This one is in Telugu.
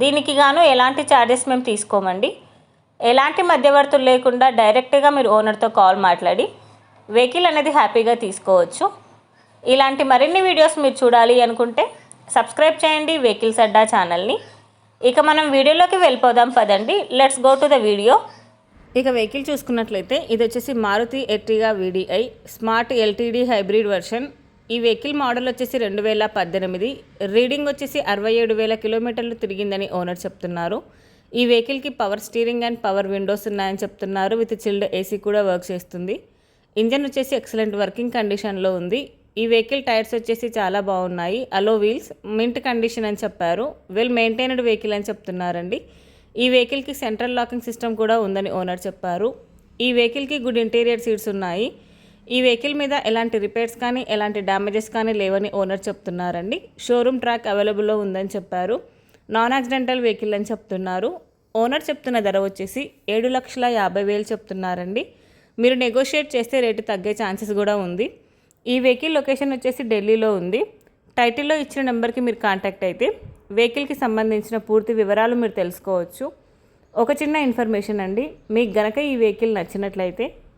దీనికి గాను ఎలాంటి ఛార్జెస్ మేము తీసుకోమండి. ఎలాంటి మధ్యవర్తులు లేకుండా డైరెక్ట్గా మీరు ఓనర్తో కాల్ మాట్లాడి వెహికల్ అనేది హ్యాపీగా తీసుకోవచ్చు. ఇలాంటి మరిన్ని వీడియోస్ మీరు చూడాలి అనుకుంటే సబ్స్క్రైబ్ చేయండి వెహికల్స్ అడ్డా ఛానల్ని ఇక మనం వీడియోలోకి వెళ్ళిపోదాం పదండి. Let's go to the video ఇక వెహికల్ చూసుకున్నట్లయితే ఇది వచ్చేసి Maruti Ertiga VDI smart LTD hybrid version ఈ వెహికల్ మోడల్ వచ్చేసి రెండు వేల పద్దెనిమిది. రీడింగ్ వచ్చేసి అరవై ఏడు వేల కిలోమీటర్లు తిరిగిందని ఓనర్ చెప్తున్నారు. ఈ వెహికల్కి power steering and power windows ఉన్నాయని చెప్తున్నారు. విత్ చిల్డ్ ఏసీ కూడా వర్క్ చేస్తుంది. ఇంజన్ వచ్చేసి ఎక్సలెంట్ వర్కింగ్ కండిషన్లో ఉంది. ఈ వెహికల్ టైర్స్ వచ్చేసి చాలా బాగున్నాయి. అలో వీల్స్ మింట్ కండిషన్ అని చెప్పారు. వెల్ మెయింటైన్డ్ వెహికల్ అని చెప్తున్నారండి. ఈ వెహికల్కి సెంట్రల్ లాకింగ్ సిస్టమ్ కూడా ఉందని ఓనర్ చెప్పారు. ఈ వెహికల్కి గుడ్ ఇంటీరియర్ సీట్స్ ఉన్నాయి. ఈ వెహికల్ మీద ఎలాంటి రిపేర్స్ కానీ ఎలాంటి డ్యామేజెస్ కానీ లేవని ఓనర్ చెప్తున్నారండి. షోరూమ్ ట్రాక్ అవైలబుల్లో ఉందని చెప్పారు. నాన్ యాక్సిడెంటల్ వెహికల్ అని చెప్తున్నారు. ఓనర్ చెప్తున్న ధర వచ్చేసి ఏడు లక్షల యాభై వేలు చెప్తున్నారండి. మీరు నెగోషియేట్ చేస్తే రేటు తగ్గే ఛాన్సెస్ కూడా ఉంది. ఈ వెహికల్ లొకేషన్ వచ్చేసి ఢిల్లీలో ఉంది. టైటిల్లో ఇచ్చిన నెంబర్కి మీరు కాంటాక్ట్ అయితే వెహికల్కి సంబంధించిన పూర్తి వివరాలు మీరు తెలుసుకోవచ్చు. ఒక చిన్న ఇన్ఫర్మేషన్ అండి. మీకు గనక ఈ వెహికల్ నచ్చినట్లయితే